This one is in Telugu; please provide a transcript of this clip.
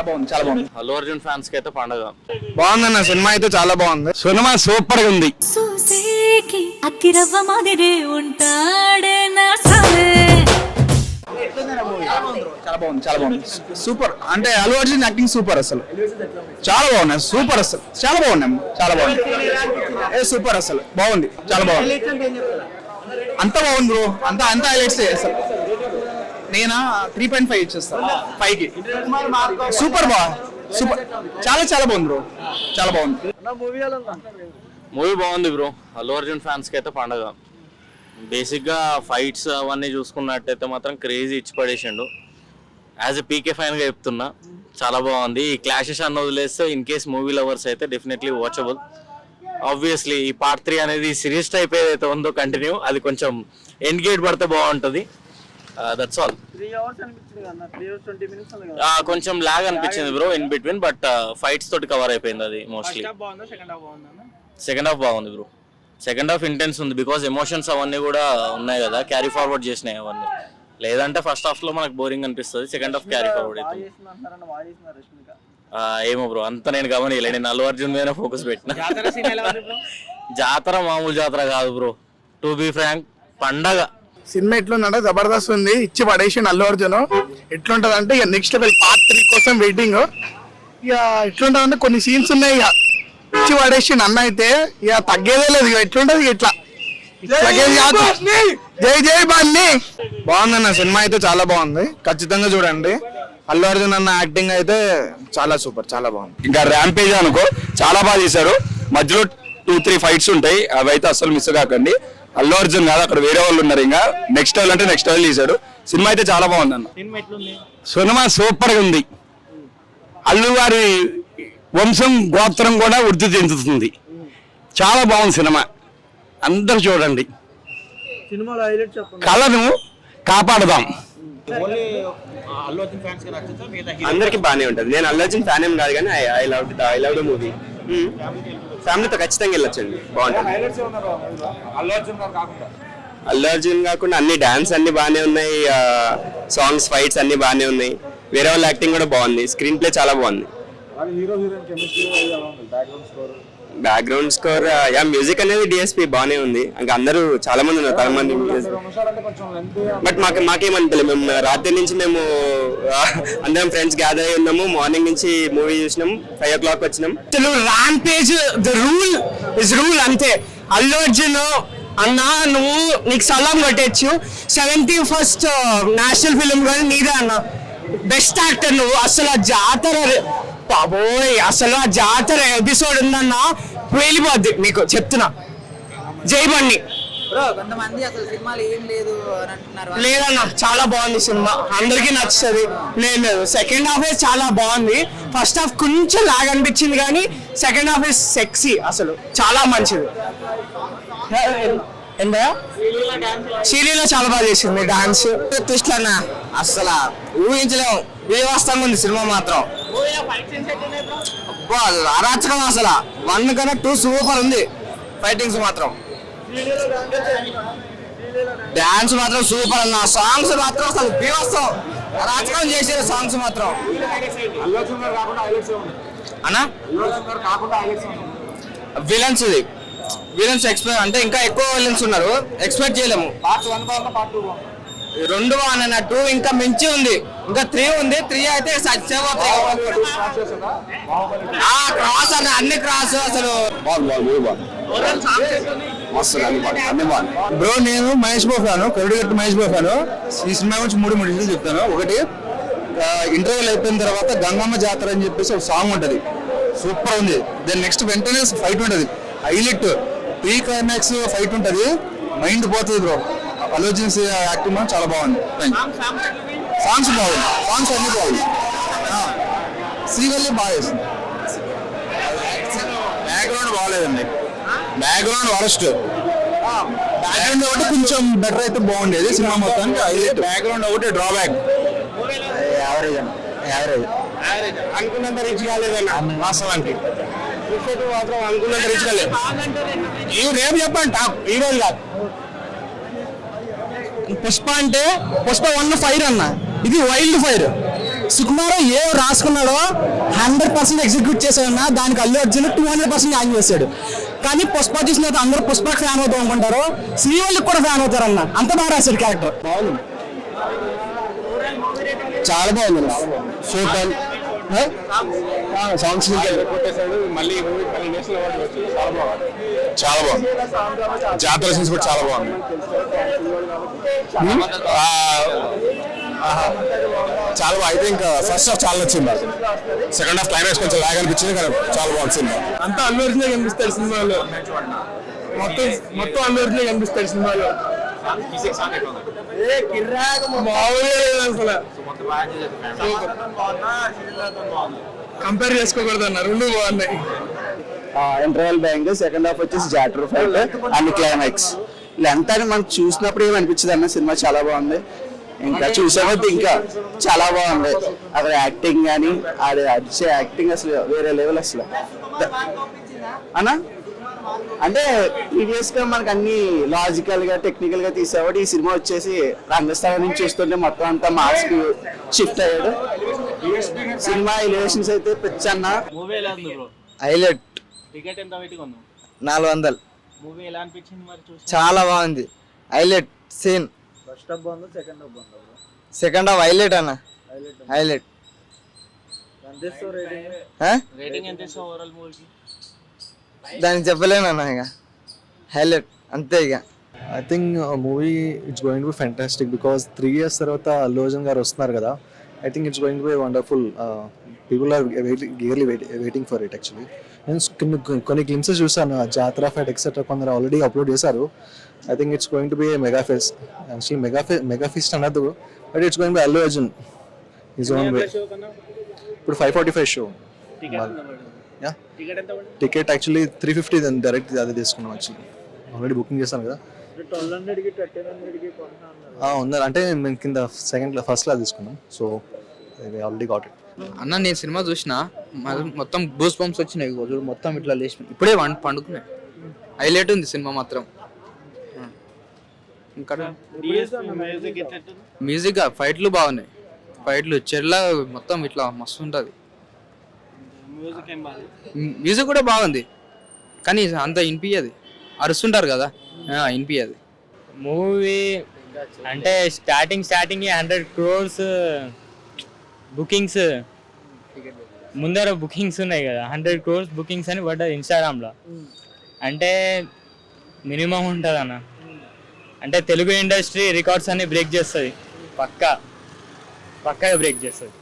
చాలా బాగుంది చాలా బాగుంది. అల్లు అర్జున్ ఫ్యాన్స్కి అయితే పండగ. బాగుందన్న సినిమా అయితే చాలా బాగుంది. సినిమా సూపర్గా ఉంది. చూసేకి అక్కిరవ్వ మాదిరే ఉంటాడే నా చాలా బాగుంది చాలా బాగుంది. సూపర్. అంటే అల్లు అర్జున్ యాక్టింగ్ సూపర్ అసలు. చాలా బాగున్నాయి సూపర్ అసలు. చాలా బాగున్నాయి చాలా బాగుంది ఏ సూపర్ అసలు. బాగుంది చాలా బాగుంది. అంత బాగుంది బ్రో. అంత అంత హైలైట్స్ అసలు. నేనా? త్రీ పాయింట్ ఫైవ్ ఇచ్చేస్తాను ఫైవ్కి సూపర్ బా. సూపర్ చాలా చాలా బాగుంది బ్రో చాలా బాగుంది. మూవీ బాగుంది బ్రో అల్లు అర్జున్ ఫ్యాన్స్కి అయితే పండగ. బేసిక్గా ఫైట్స్ అవన్నీ చూసుకున్నట్టయితే మాత్రం క్రేజీ ఇచ్చి పడేసిండు. యాజ్ ఎ పీకే ఫైన్గా చెప్తున్నా చాలా బాగుంది. ఈ క్లాషెస్ అన్న వదిలేస్తే ఇన్ కేస్ మూవీ లవర్స్ అయితే డెఫినెట్లీ వాచబుల్ ఆబ్వియస్లీ ఈ పార్ట్ త్రీ అనేది సిరీస్ టైప్ ఏదైతే ఉందో కంటిన్యూ అది కొంచెం ఎండ్ గేట్ పడితే బాగుంటుంది. దట్స్ ఆల్ కొంచెం లాగ్ అనిపించింది bro in between but fights తోటి కవర్ అయిపోయింది అది మోస్ట్లీ సెకండ్ హాఫ్ బాగుంది బ్రో సెకండ్ హాఫ్ ఇంటెన్స్ ఉంది బికాస్ ఎమోషన్స్ అవన్నీ కూడా ఉన్నాయి కదా క్యారీ ఫార్వర్డ్ చేసినాయి అవన్నీ. లేదంటే ఫస్ట్ హాఫ్లో మనకు బోరింగ్ అనిపిస్తుంది సెకండ్ హాఫ్ క్యారీ ఫార్వర్డ్ అవుతుంది ఆ, ఏమో బ్రో అంత నేను గమనియలే నేను అల్లు అర్జున్ మీద ఫోకస్ పెట్టిన. జాతర మామూలు జాతర కాదు బ్రో టు బి ఫ్రాంక్ పండగ. సినిమా ఎట్లుందంటే జబర్దస్త్ ఉంది ఇచ్చి పడేసి అల్లు అర్జున్. ఎట్లుంటది అంటే ఇక నెక్స్ట్ లెవెల్ పార్ట్ త్రీ కోసం వెయిటింగ్ ఇక ఎట్లుంటది అంటే కొన్ని సీన్స్ ఉన్నాయి ఇక. ఇచ్చి పడేసి అన్న అయితే ఇక తగ్గేదే లేదు ఇక ఎట్లుంటది ఇట్లా. జై జై బన్నీ! బాగుందన్న సినిమా అయితే చాలా బాగుంది. ఖచ్చితంగా చూడండి. అల్లు అర్జున్ అన్న యాక్టింగ్ అయితే చాలా సూపర్ చాలా బాగుంది. ఇంకా ర్యాంపేజ్ అనుకో చాలా బాగా చేశారు మధ్యలో టూ త్రీ ఫైట్స్ ఉంటాయి. అవి అయితే అస్సలు మిస్ కాకండి. అల్లు అర్జున్ కాదు అక్కడ వేరే వాళ్ళు ఉన్నారు ఇంకా. నెక్స్ట్ లెవెల్ అంటే నెక్స్ట్ లెవెల్ తీశాడు సినిమా అయితే చాలా బాగుంది అన్న. సినిమా సూపర్గా ఉంది. అల్లు గారి వంశం గోత్రం కూడా వృద్ధి చెందుతుంది. చాలా బాగుంది సినిమా. అందరు చూడండి. కళను కాపాడదాం. అందరికి బాగానే ఉంటది. నేను అల్లు అర్జున్ ఫ్యాన్ ఏం కాదు కానీ I love I love the movie ఫ్యామిలీతో ఖచ్చితంగా వెళ్ళొచ్చండి. బాగుంటుంది. అల్లు అర్జున్ కాకుండా అన్ని డాన్స్ అన్ని బాగానే ఉన్నాయి సాంగ్స్ ఫైట్స్ అన్ని బాగానే ఉన్నాయి. వేరే వాళ్ళ యాక్టింగ్ కూడా బాగుంది. స్క్రీన్ ప్లే చాలా బాగుంది. బ్యాక్గ్రౌండ్ స్కోర్ యా మ్యూజిక్ అనేది డిఎస్పి బాగానే ఉంది. ఇంకా అందరూ చాలా మంది ఉన్నారు చాలా మంది బట్ మాకు మాకేమనిపించలేదు మేము రాత్రి నుంచి మేము ఆ, అందరం ఫ్రెండ్స్ గ్యాదర్ అయి ఉన్నాము. మార్నింగ్ నుంచి మూవీ చూసినాం ఫైవ్ ఓ క్లాక్ వచ్చినాం. అసలు rampage the rule is rule అంతే. అల్లు అర్జున్ అన్న నువ్వు నీకు సలాం కొట్టచ్చు. సెవెంటీ ఫస్ట్ నేషనల్ ఫిలిం కానీ నీదే అన్న. బెస్ట్ యాక్టర్ నువ్వు. అసలు ఆ జాతర బాబోయ్ అసలు ఆ జాతర ఎపిసోడ్ ఉందన్న? వెళ్ళిపోద్ది నీకు చెప్తున్నా. జై బండి. బ్రో కొంతమంది అసలు సినిమాలు ఏం లేదు అని అంటున్నారు. లేదన్న చాలా బాగుంది సినిమా. అందరికీ నచ్చుతుంది. లేదు లేదు. సెకండ్ హాఫ్ చాలా బాగుంది. ఫస్ట్ హాఫ్ కొంచెం లాగ్ అనిపించింది కానీ సెకండ్ హాఫ్ ఇస్ సెక్సీ అసలు. చాలా మంచిది. సీరియల్లో చాలా బాగా చేసింది డాన్స్ ట్విస్ట్ అన్న అసలు ఊహించలేము. వ్యవస్థంగా ఉంది సినిమా మాత్రం. అరాచకం అసలు. వన్ కన్నా టూ సూపర్ ఉంది. ఫైటింగ్స్ మాత్రం. డాన్స్ మాత్రం సూపర్ అన్న. సాంగ్స్ మాత్రం అసలు బీవత్సం రాజకం చేసారు సాంగ్స్ మాత్రం. అన్నా? విలన్స్ ఇది. విలన్స్ ఎక్స్పెక్ట్ అంటే ఇంకా ఎక్కువ విలన్స్ ఉన్నారు. ఎక్స్పెక్ట్ చేయలేము. రెండు అన్నట్టు ఇంకా మించి ఉంది. ఇంకా త్రీ ఉంది. త్రీ అయితే సత్యవతి క్రాస్ అన్న అన్ని క్రాస్ అసలు. బ్రో నేను మహేష్ బాబు ఫ్యాను కరుడుగట్టు మహేష్ బాబు ఫ్యాను ఈ సినిమా గురించి మూడు మూడు విషయాలు చెప్తాను. ఒకటి ఇంటర్వ్యూల్ అయిపోయిన తర్వాత గంగమ్మ జాతర అని చెప్పేసి ఒక సాంగ్ ఉంటది. సూపర్ ఉంది. దాని నెక్స్ట్ వెంటనే ఫైట్ ఉంటది. హైలైట్. ప్రీ క్లైమాక్స్ ఫైట్ ఉంటది. మైండ్ పోతుంది బ్రో అలోచన యాక్టింగ్ చాలా బాగుంది. సాంగ్స్ బాగుంది. సాంగ్స్ అన్ని బాగుంది. శ్రీవల్లి బాగా చేసింది. బ్యాక్గ్రౌండ్ బాగాలేదండి. Background worst. బ్యాక్గ్రౌండ్ ఒకటి కొంచెం బెటర్ అయితే బాగుండేది. సినిమా మొత్తానికి హైలైట్ బ్యాక్గ్రౌండ్ ఒకటి డ్రాబ్యాక్ యావరేజ్ యావరేజ్ అనుకున్నంత రీచ్ కాలేదన్న. వాస్తవానికి. మాత్రం అనుకున్నంత రీచ్ కాలేదు. ఈ రేపు చెప్పండి టాప్ ఈ రోజు కాదు. పుష్ప అంటే పుష్ప వన్ ఫైర్ అన్న. ఇది వైల్డ్ ఫైర్ సుకుమార్ ఏ రాసుకున్నాడో హండ్రెడ్ పర్సెంట్ ఎగ్జిక్యూట్ చేశాడన్న దానికి Allu Arjun two hundred percent act చేశాడు. కానీ పుష్ప చూసిన తర్వాత అందరూ పుష్ప ఫ్యాన్ అవుతాం అనుకుంటారు. శ్రీవల్లికి కూడా ఫ్యాన్ అవుతారన్న. అంత బాగా రాశాడు క్యారెక్టర్ బాగుంది. చాలా బాగుంది. సూపర్. సాంగ్స్ మళ్ళీ చాలా బాగుంది. జాతర సీన్స్ కూడా చాలా బాగుంది. చాలా బాగా. అయితే ఇంకా ఫస్ట్ హాఫ్ చాలా నచ్చింది. సెకండ్ హాఫ్ క్లైమాక్స్ కొంచెం లాగ్ అనిపించింది కానీ చాలా బాగుంది సినిమా. అంతా అల్లు అర్జునే కనిపిస్తాడు సినిమాలో. మొత్తం మొత్తం అల్లు అర్జునే కనిపిస్తాడు సినిమాలో. అసలు. కంపేర్ చేసుకోకూడదు అన్న. రెండు బాగున్నాయి. ఇంటర్వెల్ బ్యాంక్ సెకండ్ హాఫ్ వచ్చేసి జాటర్ ఫైట్ అండ్ క్లైమాక్స్ లెంత్ అని మనకు చూసినప్పుడు ఏమనిపించదు అన్న? సినిమా చాలా బాగుంది. ఇంకా చూసామంటే ఇంకా చాలా బాగుంది. అక్కడ యాక్టింగ్ కానీ అది అడిచే యాక్టింగ్ అసలు వేరే లెవెల్ అసలు. అన్నా? అంటే ప్రీవియస్గా మనకు అన్ని లాజికల్గా టెక్నికల్గా తీసేవాడు ఈ సినిమా వచ్చేసి రంగస్థలం నుంచి చూస్తుంటే మొత్తం అంతా మాస్కి షిఫ్ట్ అయ్యాడు. సినిమా ఎలివేషన్స్ అయితే పిచ్చన్న. మూవీ ఎలా ఉంది బ్రో హైలైట్. టికెట్ ఎంత నాలుగు వందలు. మూవీ ఎలా అనిపించింది మరి చాలా బాగుంది. Highlight scene. Second half highlight అన్న. హైలైట్ రేటింగ్ ఎంత ఇస్తావు ఓవరాల్ మూవీకి దానికి చెప్పలేను అన్న ఇక. హైలైట్ అంతే ఇక. I think movie it's going to be fantastic because three years తర్వాత అల్లు అర్జున్ గారు వస్తున్నారు కదా. I think it's going to be wonderful people are eagerly waiting for it actually నేను కొన్ని కొన్ని గ్లిమ్సెస్ చూసాను ఆ జాతర ఫైట్ ఎక్సెట్రా కొందరు ఆల్రెడీ అప్లోడ్ చేశారు. I think it's going to be mega fest actually mega ఫె మెగా ఫీస్ట్ అనదు but it's going be Allu Arjun is own way ఇప్పుడు five forty five show yeah ticket actually three fifty direct అదే తీసుకున్నాం యాక్చువల్లీ ఆల్రెడీ బుకింగ్ చేశాను కదా. ఉన్నారు. అంటే మేము కింద సెకండ్ ఫస్ట్ క్లాస్ తీసుకున్నాం. సో ఆల్రెడీ గాట్ ఇట్ అన్న నేను సినిమా చూసిన మొత్తం బూస్ పంప్స్ వచ్చినాయి. చూడు మొత్తం ఇట్లా లేచి ఇప్పుడే పండుకున్నాయి. హైలైట్ ఉంది సినిమా మాత్రం. ఇంకా మ్యూజిక్ ఫైట్లు బాగున్నాయి. ఫైట్లు చెర్ల మొత్తం ఇట్లా మస్తు ఉంటుంది. మ్యూజిక్ కూడా బాగుంది. కానీ అంత వినిపించదు అరుస్తుంటారు కదా? ఆ, వినిపించదు మూవీ అంటే starting starting hundred crores bookings ముందర బుకింగ్స్ ఉన్నాయి కదా హండ్రెడ్ క్రోర్స్ బుకింగ్స్ అని పడ్డది ఇన్స్టాగ్రామ్లో అంటే మినిమం ఉంటుంది అన్న అంటే తెలుగు ఇండస్ట్రీ రికార్డ్స్ అన్ని బ్రేక్ చేస్తుంది. పక్కా. పక్కా బ్రేక్ చేస్తుంది.